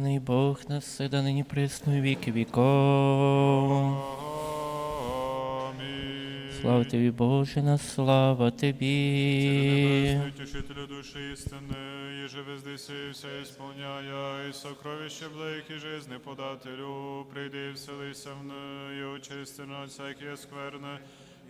єдиний Бог на да нині присно і віки віков. Слава тобі, Боже, на слава тобі. Утішителю душі істини, і живи здесь і все і сокровище блик, жизни подателю, прийди вселися в неї, очисти на всяке скверне,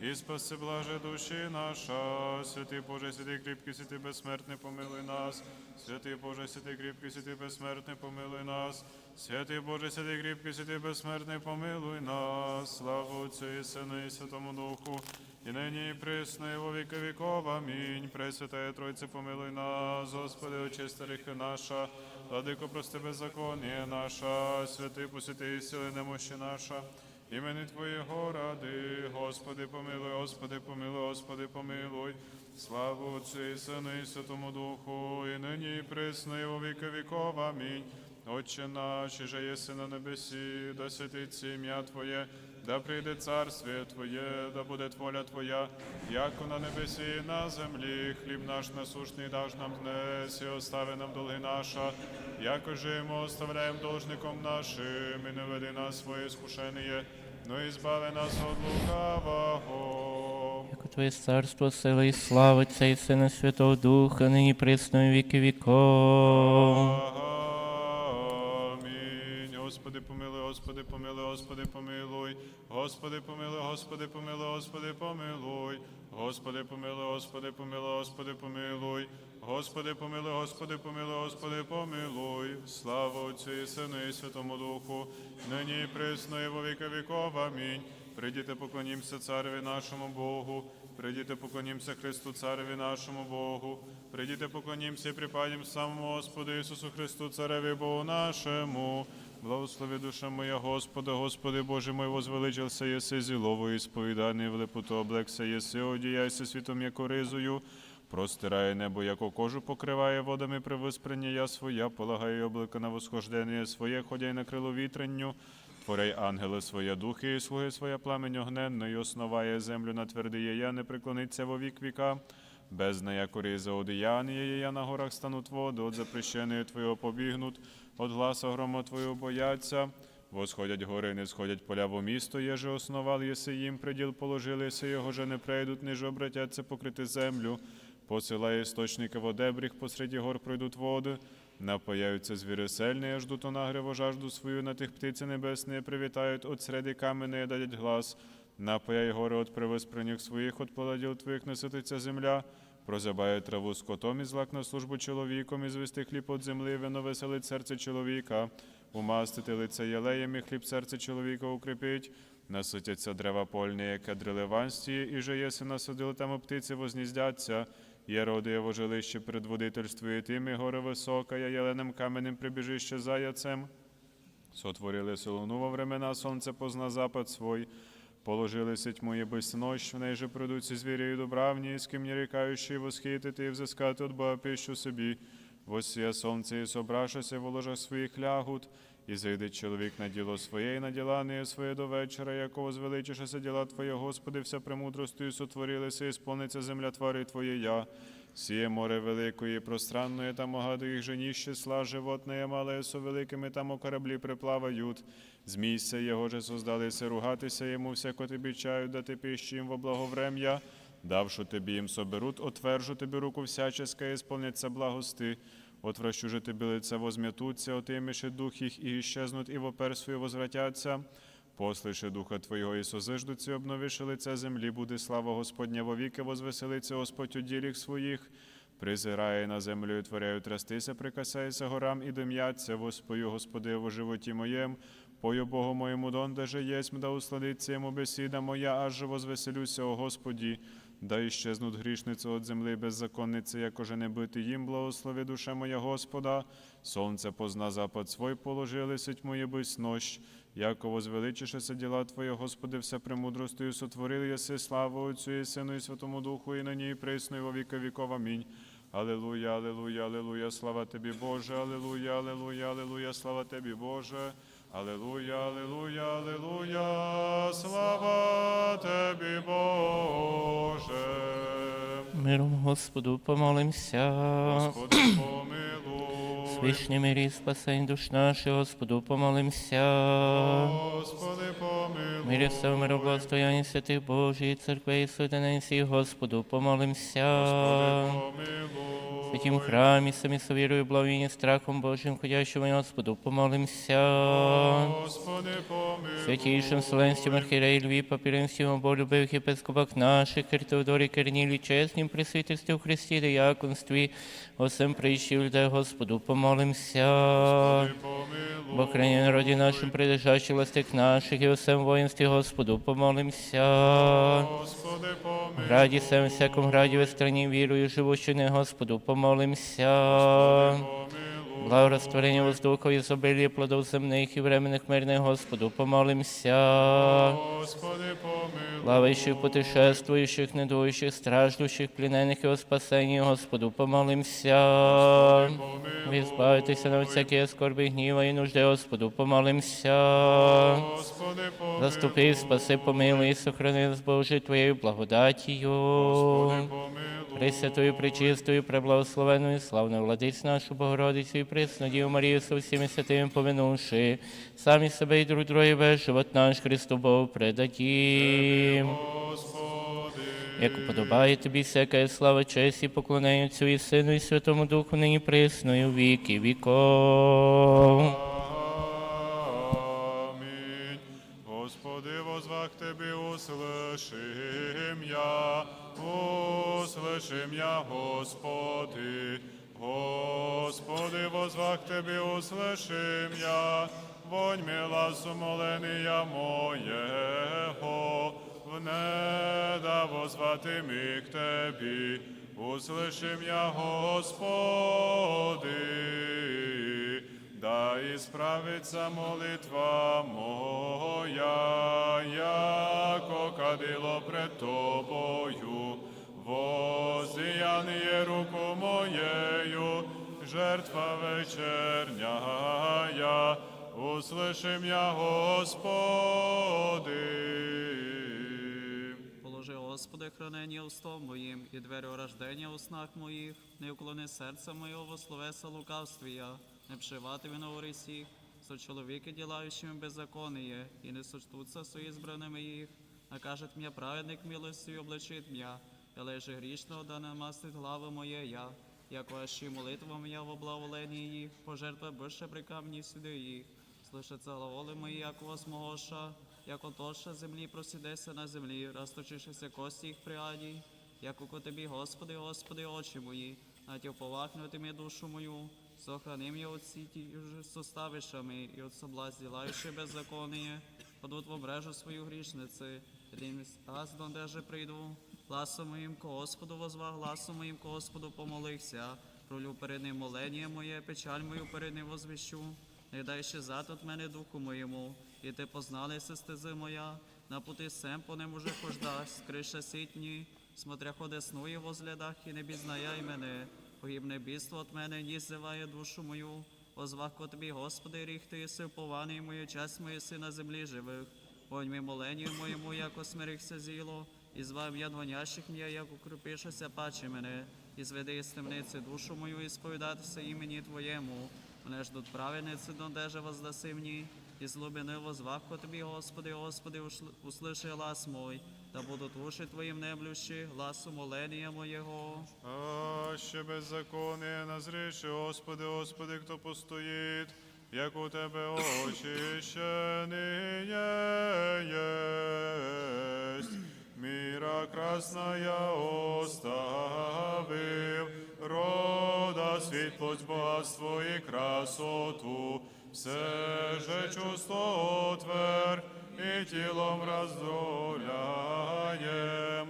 і спаси блаже душі наша. Святий Боже, святий кріпкий, святий безсмертний, помилуй нас. Святий Боже, святий кріпкий, святий безсмертний, помилуй нас. Святий Боже, святий кріпкий, святий безсмертний, помилуй нас. Слава Отцю і Сину і Святому Духу, і нині і присно, і во віки віков. Амінь. Пресвятая Тройце, помилуй нас, Господи, очисти гріхи наша, владико, прости беззаконня наша, святий посвяти сили немощі наша. Імені Твоєго ради, Господи, помилуй, Господи, помилуй, Господи, помилуй. Славу Отцю і Сину і Святому Духу, і нині і присно, і во віки віков. Амінь. Отче наш, і же єси на небесі, да святиться ім'я Твоє, да прийде царствіє Твоє, да буде воля Твоя, яко на небесі і на землі. Хліб наш насушний даж нам днес, і остави нам долги наша, яко же і ми оставляємо должником нашим, і не веди нас своє скушення, но і збави нас від лукавого. Яко Твоє царство, сила і слава Отця і Сина Святого Духа, нині присно і віки віков. Амінь. Господи, помилуй, Господи, помилуй, Господи, помилуй. Господи, помилуй, Господи, помилуй, Господи, помилуй. Господи, помилуй, Господи, помилуй, Господи, помилуй. Господи, помилуй, Господи, помилуй, Господи, помилуй. Слава Отцю і Сину і Святому Духу, нині і присно і во віки віков. Амінь. Прийдіте, поклонімося цареві нашому Богу. Прийдіте, поклонімося Христу, цареві нашому Богу. Прийдіте, поклонімося і припадім самому Господу Ісусу Христу, цареві Богу нашому. Благослови душа моя Господа, Господи Боже мой, возвеличився єси зіловою, сповіданий в лепоту облекся єси, одіяйся світом яко ризою. Простирає небо, яко кожу покриває водами при виспренні я своя, полагає облика на восхождення своє, ходяй на крило вітренню. Творяй ангели своє духи, і слуги своє пламень огненно, і основає землю на твердиє я, не преклониться во вік віка. Без нея коріза одіяння, я на горах стануть води, от запрещеної Твого побігнуть, от гласа грома Твого бояться. Восходять гори, не сходять поля во місто, єже основал, єси їм приділ положили, єси його же не прийдуть, ниже обратяться покрити землю. Посилає істочники в одебріх, посереді гор пройдуть води. Напаяються звіри сельні, ждуть онагриво жажду свою, на тих птиці небесні привітають, от середи камені дадять глас. Напаяй гори от привиспрених своїх, от поладіл твоїх насититься земля. Прозябає траву скотом і злак на службу чоловіком, і звести хліб от землі, вино веселить серце чоловіка. Умастити лице єлеєм, і хліб серце чоловіка укріпить. Наситяться дерева польні, кедри ливанські, і же єси насадили там птиці возніздяться. Є роди його жилище перед водительствує тим, і гори висока, я єленим каменем прибіжище заяцем. Сотворили солону во времена, сонце позна запад свой. Положили сеть мої без нощ, в неї же придуться звірі і добравні, з ким не рікаючи восхитити і взискати от Бога пищу собі. Восія сонце і собрашася в ложах своїх лягут, і зайде чоловік на діло своє, і на діла не своє до вечора, якого звеличишеся діла Твоє, Господи, вся премудростю сотворилися, і сповниться земля твари Твоє я. Сіє море великої, пространної, там огаду їх женіще, сла животне, мале со великими, там у кораблі приплавають. Змійся його же создалися ругатися йому, всяко тобі чаю, дати пищу їм во благоврем'я. Давши тобі їм соберуть, отвержу тобі руку всяческа, і сповняться благости. Отвращу тобі лице возм'ятуться, отиміши дух їх і іщезнуть, і вопер свої возвратяться. Послиши духа Твого і созиждуться, обновиши лице землі, буде слава Господня вовіки, возвеселиться Господь у діліх своїх. Призирає на землю і творяю трястися, прикасається горам і дим'яться, воспою Господи в животі моєм, пою Богу моєму донде же єсмь, да усладиться йому бесіда моя, аж возвеселюся, о Господі. Да іщезнуть грішниці от земли беззаконниці, як уже не бити їм, благослови душа моя Господа. Сонце позна запад свой положили, сить моє бись нощ. Яко возвеличишеся діла Твоє, Господи, все премудростю сотворили єси, славу Отцю і Сину і Святому Духу, і нині і присно, і во віки віков. Амінь. Алілуя, алілуя, алілуя, слава Тобі, Боже, алілуя, алілуя, алілуя, слава Тобі, Боже. Алілуя, алілуя, алілуя, слава Тобі, Боже. Миром Господу помолимся. Господи, помилуй. Свішні мирі, спасень душ наших, Господу, помолимся. Господи, помилуй. Мирі все миру, благостояння святих Божій, церкви і суденесі, Господу, помолимся. Господи, Помилуй. Святім храмі, самі совірою, благовіння, страхом Божим, ходящому Господу, помолимся. Господи, помилуй. Святейшим Вселенстім архиерей Льві, папіринським оболюбивих єпископах наших, Киртеодорі, Кернілі, чеснім присвітерстві в Христі, дияконстві, осем прийшів людей, Господу, помолимся. Помилуй. Бо храні народі нашим, прилежащих властих наших, і осем воїнстві, Господу, помолимся. Господи, помилуй. Граді сем всяком граді в страні вірую, живущини, Господу, помолимся. Помилуй. Благорастворення воздуха, ізобилія плодов земних і временних мирних, Господу, помолимся. Господи, помилуй. Плавающих, путешествующих, недующих, страждущих, пленених і о спасенні, Господу, помолимся. Ви збавитеся на всякі скорби, гніва і нужди, Господу, помолимся. Господи, помилуй. Заступи, спаси, помилуй і сохрани нас, Боже, Твоєю благодатію. Помилуй. Пресвятою, пречистою, преблагословенною, славною владиць нашу Богородицю і пресну Діву Марію со всіми святими поминувши, самі себе і друг друге весь живот наш Христу Богу предадім. Як уподобає тобі всяка слава, честь і поклонення Отцю і Сину і Святому Духу, нині присною віки віков. Амінь. Господи, возвах Тебе, услышим я, услышим я, Господи. Господи, возвах Тебе, услышим я, вонь мила сумоления моєго, внеда возвати ми к Тебі, услышим я, Господи. Да исправится молитва моя, яко кадило пред Тобою, воздіяние руку моєю, жертва вечерняя, услышим я, Господи. Положи, Господи, хранення устом моїм і двері рождення у снах моїх, не уклони серця моєго во словеса лукавствія, не вшивати виновори сіх, со чоловіки, ділаючими беззаконие, і не сочтуться со ізбраними їх. Накажет м'я праведник милостю обличить м'я, я лежи грішного, да намастить глави моє я, як ваші молитва моя в благоволенні їх, пожертва більше прикамні сюди їх. Слышаться глаголи мої, як восьмогоша, як отоша землі просідеся на землі, розточившися кості їх приаді, як у тобі, Господи, Господи, очі мої, натів повахнути мені душу мою, сохрани мені от сіті составишами і от соблазн ділаючи беззаконие, подут в мрежу свою грішниці, один раз дондеже прийду, гласом моїм ко Господу возва, гласом моїм ко Господу помолився, пролю перед ним молення моє, печаль мою перед ним возвіщу. Не дай ще зад от мене духу моєму, і ти познали се стези моя, на пути сем по нему уже хождаш, скриша сітні, смотря ходе снує возглядах, і не бізнаяй мене, погибне бійство от мене, ні зиває душу мою, озвах ко тобі, Господи, ріг ти єси впований, мою часть мою си на землі живих, понь ми моленню моєму, як осмирихся зіло, і звав я двонящих м'я, як укріпишася паче мене, і зведи із темниці душу мою, і сповідатися імені Твоєму. Мене ждуть праведниці, донdeже воздаси мені, і злобини возвах ко тобі, Господи, Господи, услыши глас мой, та будуть уші Твоїм неблющі, гласу молення моєго. А ще беззаконие назріши, Господи, Господи, хто постоїть, як у Тебе очищений єсть. Красная оставив, рода світлость богатство і красоту, все же чувство отвер, і тілом раздоляєм,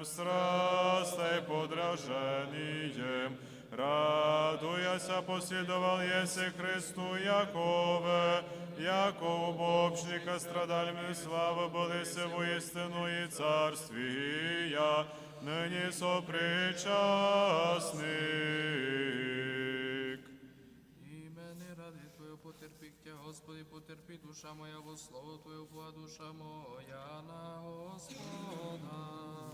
страстей подражением, радуяся, послідувал єси Христу Якове, яко убобщика страдальми слави болися воістину і царствія, нині сопричасник. Імени ради Твоє потерпіття, Господи, потерпі душа моя, во слово була душа моя на Господа.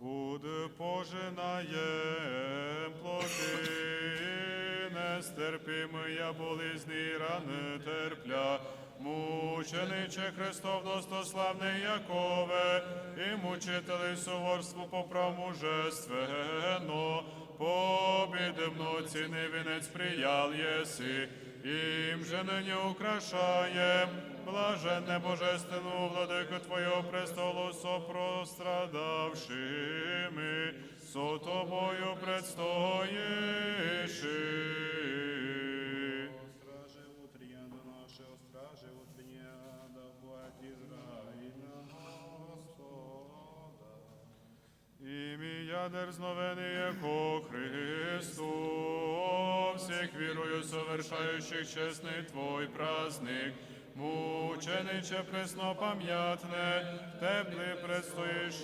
Буде пожинаєм плоти нестерпимия болезни і рани терпля. Мучениче Христов достославний Якове, і мучителей суворству поправ мужественно, побідемно ціни вінець приял єси, їм же нині украшаєм, блаженне божественну владику Твого престолу сопрострадавшими, со тобою предстоїши. Страже утренняя до нашего, страже утренняя, да будет Израиля Господа. Ім'я дерзновений яко Христу, всіх вірою совершаючих чесний Твой праздник, мучениче преснопам'ятне, теплий предстоїш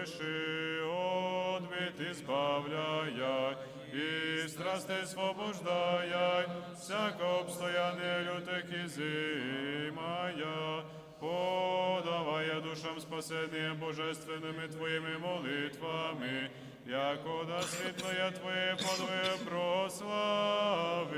єши, одбит избавляя, і страсти свобождая, всяко обстояние лютих і зимая, подавая душам спасение божественными Твоими молитвами, яко да світлоє Твоє подвоє прославим.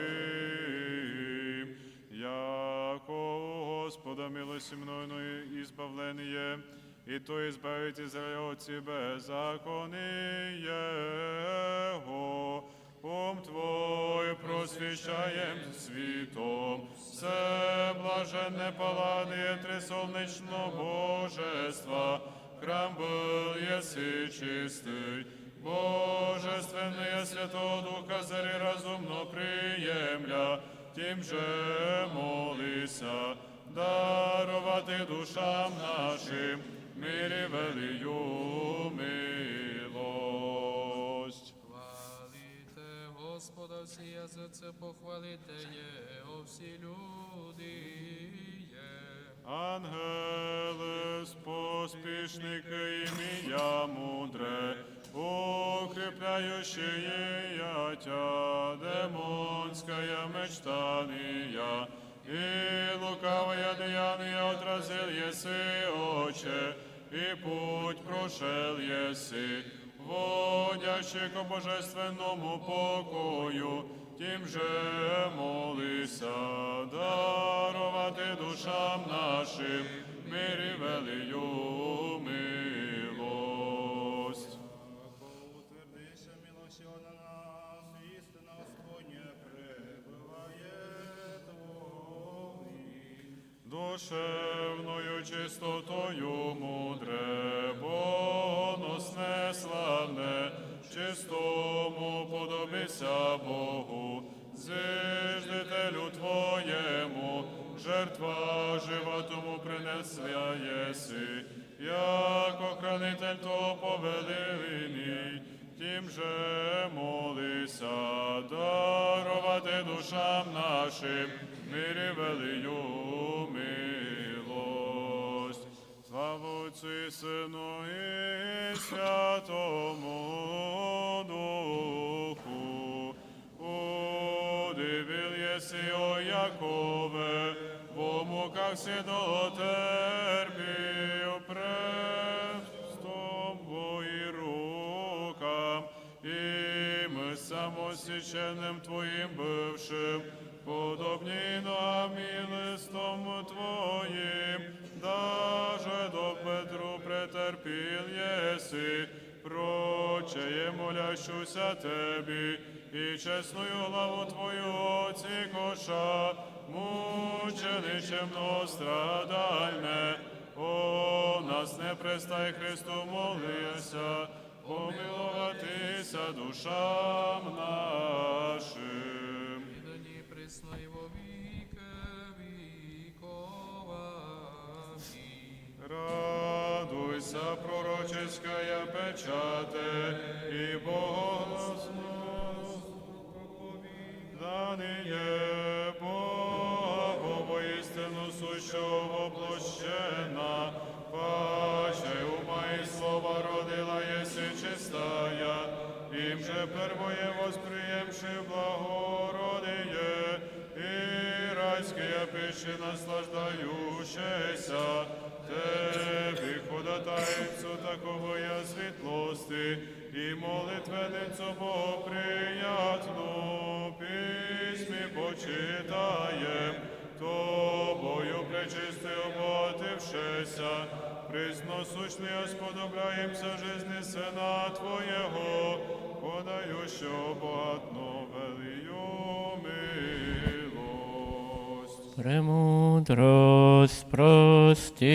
Яко Господа милості мною избавление, и то избавить Израиля от себе. Закони Его. Ум Твой просвіщаєм світом, все блаженне паладіє трисолнечно божества, храм был єси чистий, божественне Святого Духа зари разумно приємля, тим же молися, дарувати душам нашим, мирі велию милость. Хвалите Господа всі язиці, похвалите Його всі люди. є. Ангели, поспішники ім'я мудре, укрепляющие ятя, демонская мечтания, и лукавое деяние отразил еси, Отче, и путь прошел еси, водящий ко божественному покою, тим же молися, дарувати душам нашим, мирі велию Душевною чистотою мудре, боносне славне, чистому подобися Богу, зиждителю Твоєму, жертва жива тому принесла єси, як охранитель то повелиний, тим же молися, дарувати душам нашим, мирі велию Отцю і Сину і Святому Духу. Удивил єси, о Якове, во муках си дотерпів престом Твої рукам, і ми самосвященним Твоїм бившим, подобні нам і листом Твоїм, єси, прочеє молящуся Тебі, і чесною лаву Твою оці коша, мученичем страдальне, о нас не престай Христу молися, помилуватися душам нашим. І нині Радуйся, пророческая печате, и Богослов Дание Бога воістину сущого воплощена, паче ума і слова родила єси чистая, им же первое восприемши благородие, и райские пищи наслаждающиеся, такого я світлости, і молитвеницю Богоприятну, почитаєм, тобою пречистою оботившися, присносущний сподобляємся жизни Сина Твоєго, подающого багатно велию милость. Премудрость прости.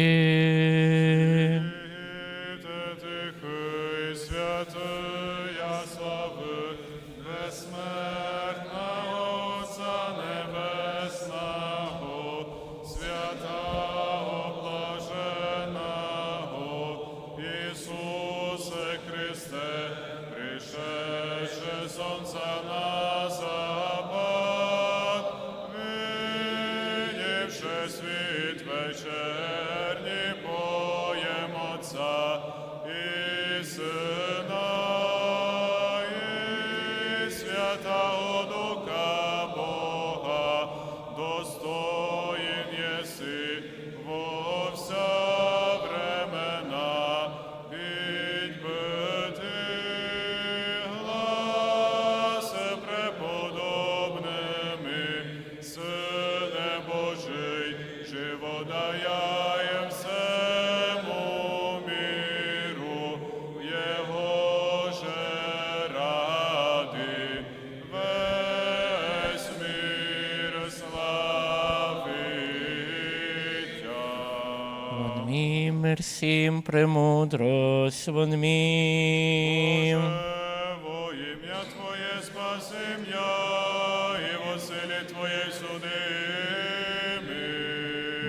Мій мерсім премудрость, вон. Во ім'я Твоє спасим я, і во силі Твоєї.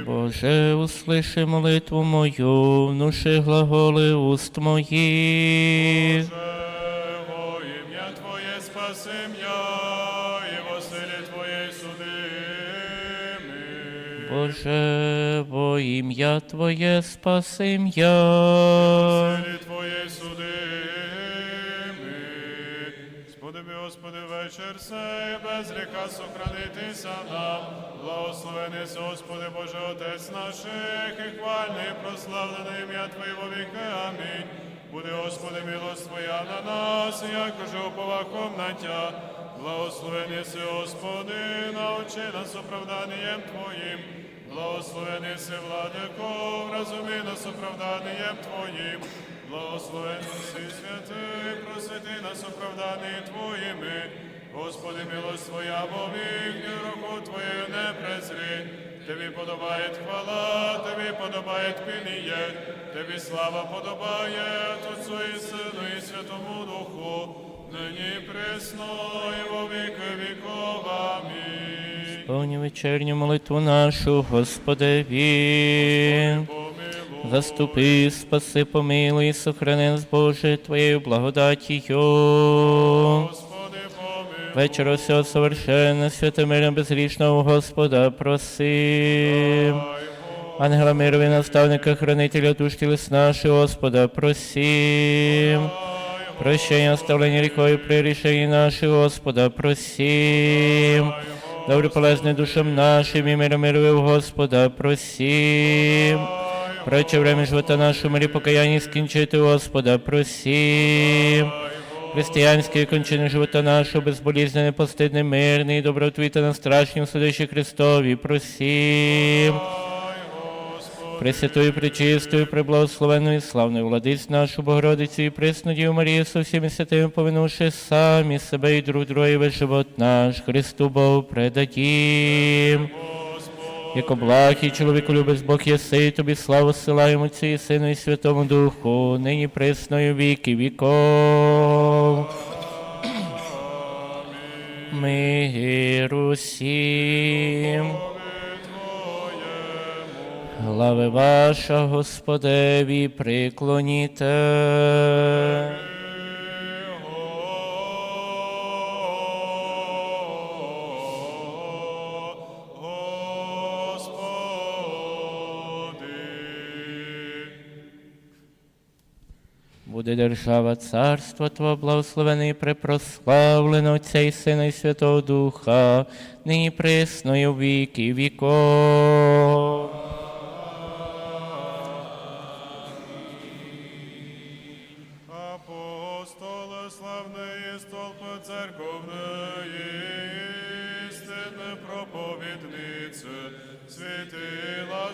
Боже, услыши молитву мою, внуши глаголи уст моїх. Во ім'я Твоє спасим я, і во силі Твоєї судими. Боже, ім'я Твоє спасим я. Силі Твоєї судими. Сподоби, Господи, вечір сей, без ріка сохранитися нам. Благословений Господи, Боже, Отець наших, і хвальний, прославлене ім'я Твоє во віки. Амінь. Буде, Господи, милость Твоя на нас, як уже уповахом на Тя. Благословений Господи, научи нас оправданням Твоїм. Благословений си, владико, розумій нас оправданням Твоїм. Благословений си, святий, просвіти нас оправданні Твоїми. Господи, милость Твоя, вовік, і руку Твою не презри. Тобі подобає хвала, Тобі подобає пініє, Тобі слава подобає Отцу і Сину і Святому Духу, нині присно і во віки віков. Амінь. Сповні вечерню молитву нашу, Господеві. Помилуй. Заступи, спаси, помилуй, сохрани нас, Боже, Твоєю благодатію. Господи. Вечора всього совершенно, святомирно, безгрішного Господа, просим. Ангела мирові, наставника, хранителя душ тілес наших, Господа, просим. Прощення, оставлення гріхові при рішенні наших, Господа, просим. Добре полезне душам нашим і миром мирові Господа, просим. Проче время живота нашого мирі покаяння скінчити, Господа, просим. Християнське кончини живота нашого, безболізне, непостидне, мирний, добротвіта на страшнім судищі Христові, просим. Пресвятою, пречистою, преблагословенною, славною владиць нашу Богородицю і пресну Діву Марію со всіми святими поминувши самі себе і друг друга і весь живот наш, Христу Богу предадім. Як облахий чоловіку любець Бог єси, тобі славу силаємо Отцю і Сину і Святому Духу, нині пресною віки віков. Миру всім. Глави ваша, Господеві, приклоніте. Буде держава царства Твого благословене і препрославлено і Сина і Святого Духа, нині пресною віки віков.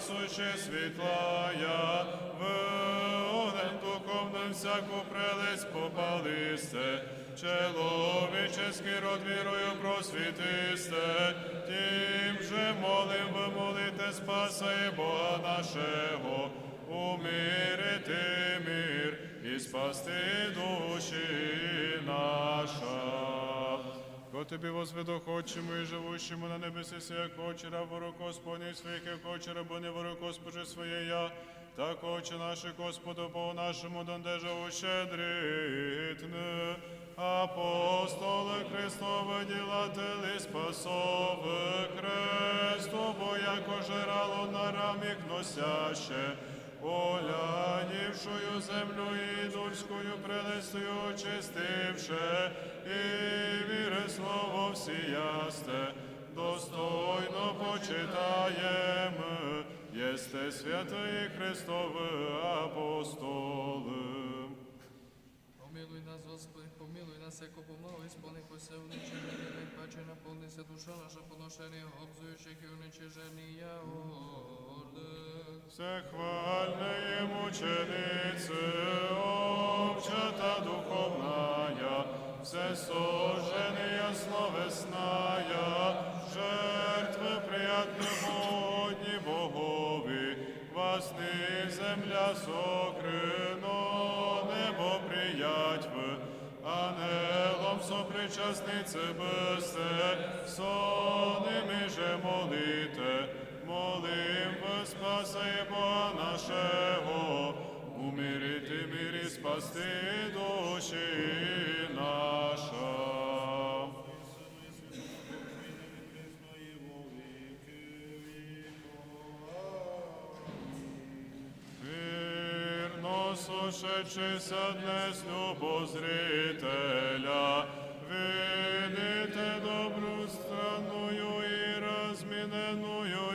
Суші світлая, в огнем духовном всяку прелесть попалисте, Человеческий род вірою просвітисте, тим же молим ви молите, спасає Бога нашого, умирити мир і спасти душі наша. Ко тобі возведохочему і живущому на небесі як очера ворог Господній своїх, як очера, бо не ворог Госпоже своє я, так очі наші Господу Богу нашому, дондеже ущедритне. Апостоли Христове ділателі спасове Христу, бо яко жирало на рамік носяще, Олянівшою землю ідульською прелестою очистивши, і віри слово всіясте, достойно почитаємо, єсте святий Христовий апостоли. Помилуй нас, Господи, помилуй нас, яко пося уничиження, не паче наповнися душа наша поношення, обзуючих і уничиження орде. Все хвальне мученице, обчата духовная, все сожжения словесная, жертви приятны годні Богові, вас не земля сокрино, ангелом сопричасниці бесте, соними же молите, молим ви спасає Бога нашого, умирити мир і спасти душі наша. Вірно сошедшися днес любозрителя, видите добру странную і розміненую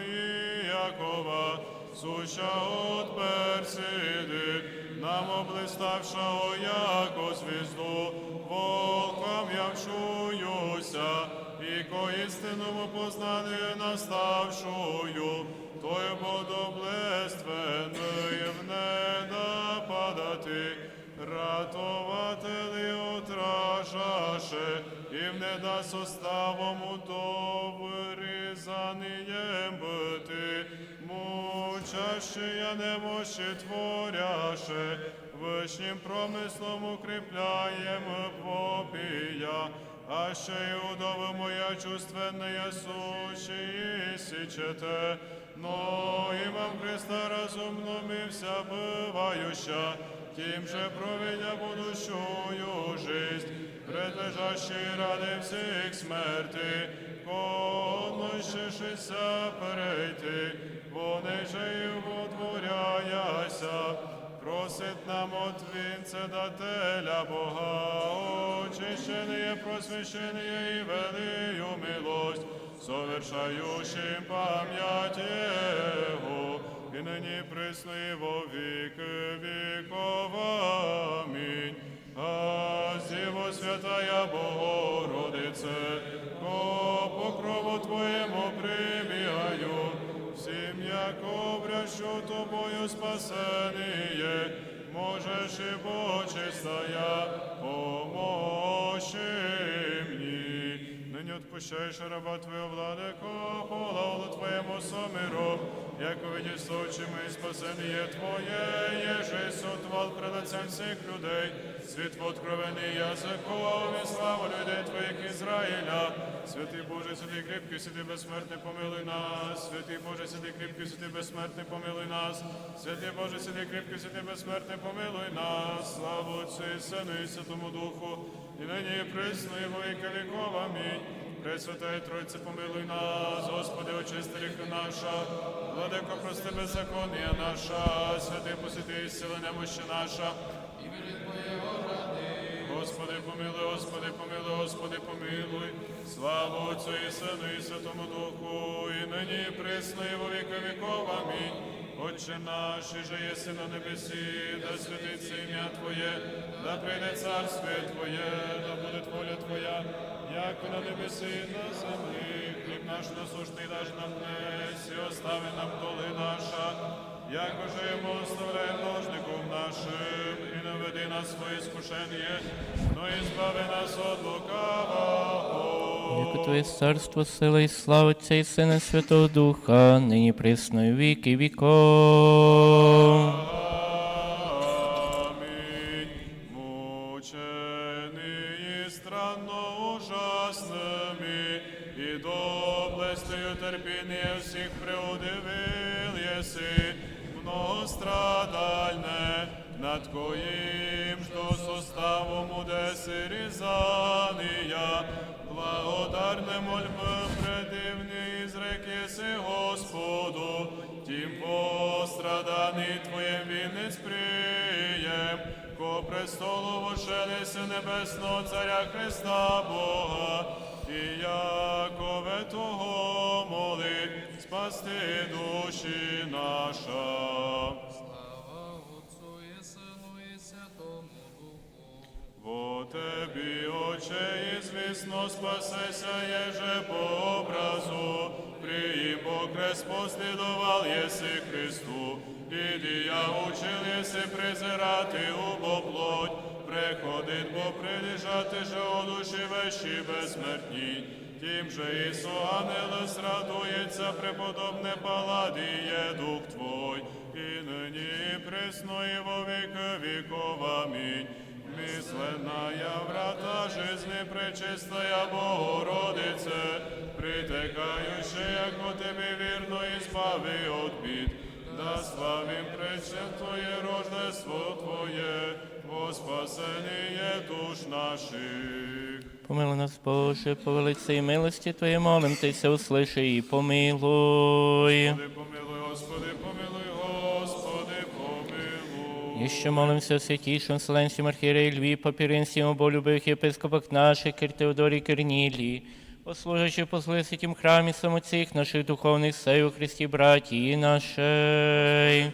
Якова, суща от персиди, нам облиставшого яко звізду, волком явшуюся, і ко істинному познанию наставшую, Тою подоблественною в неда падати, ратователі отражаше, і в неда составом удоврізанієм бити, мучащия немощі творяше, вишнім промислом укріпляєм попія, а ще й удови моя чувственная сущі січете, но имам Христа разумно ми вся бывающа, тим же проведя будущую жизнь, предлежащей ради всіх смерти, конощишися перейти, вони же й водворяяся, просить нам от вінця дателя Бога, очищене, просвящене і велию милость, совершающим пам'ять Его, і нині присно во віки віков. Амінь. А зіво святая Богородице, ко покрову Твоєму прибігаю, всім, як обращу тобою спасеніє, Нині отпущаєш раба Твого владико, полавлу Твоєму сомиру, як увидиш очима і спасеніє Твоє, єже сотвал пред лицем всіх людей, світ откровений язиком і славу людей Твоїх Ізраїля. Святий Боже, святий кріпкий, святий безсмертний, помилуй нас. Святий Боже, святий кріпкий, святий безсмертний, помилуй нас. Святий Боже, святий кріпкий, святий безсмертний, помилуй нас. Славу Отцю і Сину і Святому Духу, і нині і присно, і во віки віков. Амінь. Пресвятая Тройце, помилуй нас, Господи, очисти ріхи наша, владико, прости беззаконія наша, святий посвяти і сили немощі наша. Імені Твоєго ради, Господи, помилуй, Господи, помилуй, Господи, помилуй. Слава Отцю і Сину і Святому Духу, і нині і присно, і во віки віков. Амінь. Отче наш, і же єси на небесі, да святиться ім'я Твоє, да прийде царствие Твоє, да буде воля Твоя, як на небесі, і на землі. Хліб наш насущний даж нам днес, і остави нам доли наша, як йому оставляємо должником нашим, і не веди нас своє скушення, но і збави нас от лукавого. Яко Твоє царство, сила і слава Отця і Сина Святого Духа, нині присно віки віков. Всех преудивил еси, многострадальне, над коим, что суставом удеси різания, благодарне мольбы предивні изреки Господу, тим по страданні Твоєм вінець приєм, ко престолу вошелися небесного Царя Христа Бога, і якове Того моли, спасти душі наша. Слава Отцу і Сину і Святому Духу. Бо Тебі, Отче, і звісно спасеся, єже по образу, приїм покрест послідував єси Христу, і дія учил єси презирати убо плоть, приходить, бо прилежати же о душі вещі безсмертній. Тим же Ісу ангелес радується, преподобне паладіє дух Твой, і нині і присно, і во віки віков. Амінь. Мисленная врата жизни пречистая Богородице, притекающая ко Тебе вірно і збави от бід, да славим пречертое рождество Твоє, во спасение душ наших. Помилуй нас, Боже, по велиці милості Твоєї молим Тися, услиши і помилуй. Господи, помилуй, Господи, помилуй, Господи, помилуй. І ще молимося святішим Вселенським архієреї Льві, папіринським оболюбих єпископах наших, Кир Теодорі Кернілі, послужачи послуги святім храмі самоцих наших духовних сей у Христі братії нашей.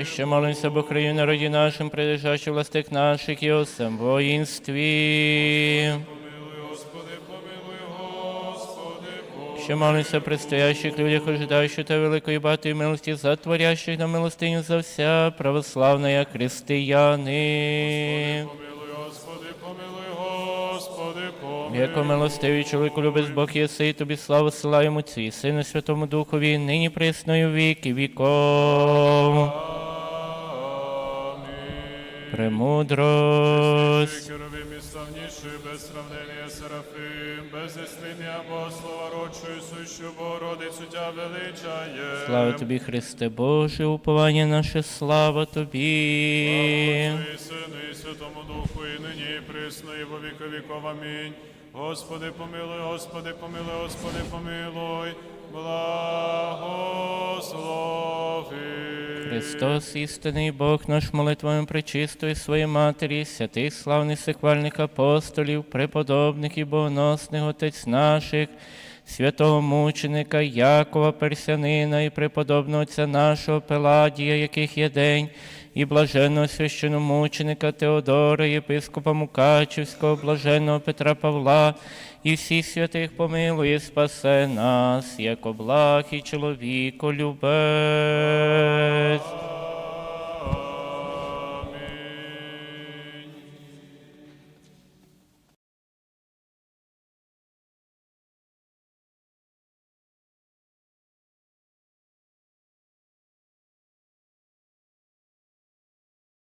І ще молимося об Україні народі нашим, прилежачи властих наших і о всем воїнстві. Ще молимося о предстоящих людях, ожидаючих та великої багатої милості, затворящих на милостиню за вся православна християни. Помилуй, Господи, помилуй, Господи. Яко милостивий чоловіку любить Бог єси, і тобі славу силаємо Цій, Сину Святому Духові, нині присною віки віков. Премудрость. Керовим і славніший, без сравнення Серафим, без істиння Богослова, рочою сущу Богородицю Тя величає. Слава тобі, Христе Боже, уповання наше, слава тобі. Отцю і Сину, і Святому Духу, і нині, і присно, і во віки віков. Амінь. Господи, помилуй, Господи, помилуй, Господи, помилуй, благослови. Христос, істинний Бог наш молитвами пречистої своєї матері, святих славних сихвальних апостолів, преподобних і богоносних отець наших, святого мученика Якова Персянина і преподобного отця нашого Пеладія, яких є день, і блаженного священомученика Теодора, єпископа Мукачівського, блаженного Петра Павла, і всіх святих помилує, спасе нас, як облах і чоловіко любець.